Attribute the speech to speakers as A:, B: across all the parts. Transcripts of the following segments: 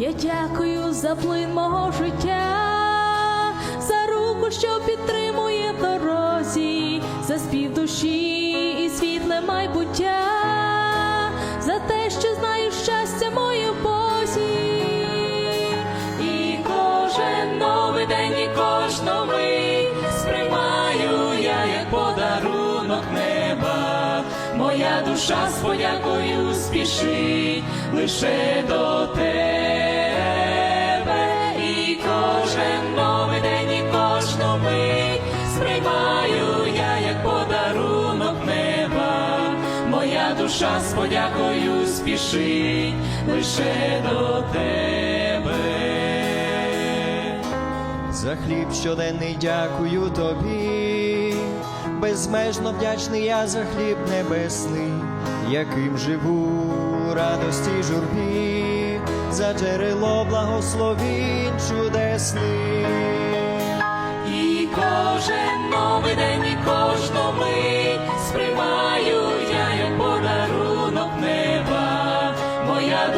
A: Я дякую за плин мого життя, за руку, що підтримує в дорозі, за спів душі і світле майбуття, за те, що знаю щастя моє в Бозі. І кожен новий день, і кожну мить сприймаю я як подарунок неба. Моя душа з подякою спішить лише до тебе. Душа з подякою спішить лише до тебе.
B: За хліб щоденний дякую тобі, безмежно вдячний я за хліб небесний, яким живу радості журбі, за джерело благословінь чудесний.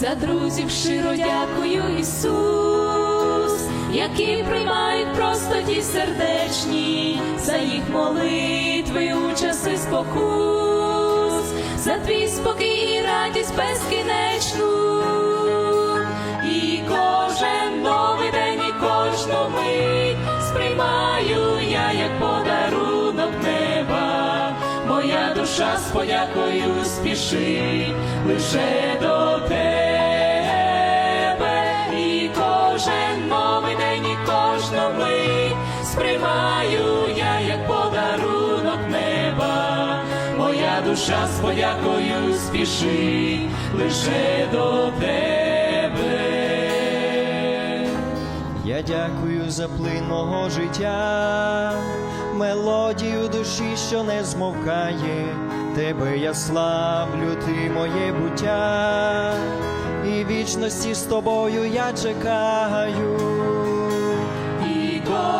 A: За друзів щиро дякую, Ісус, які приймають просто ті сердечні, за їх молитви у часи спокус, за твій спокій і радість безкінечну. І кожен новий день, і кожну мить сприймаю я як подарунок неба. Моя душа з подякою спішить лише до тебе. Сприймаю я як подарунок неба. Моя душа з подякою спішить лише до тебе.
B: Я дякую за плин мого життя, мелодію душі, що не змовкає, тебе я славлю, ти моє буття, і вічності з тобою я чекаю.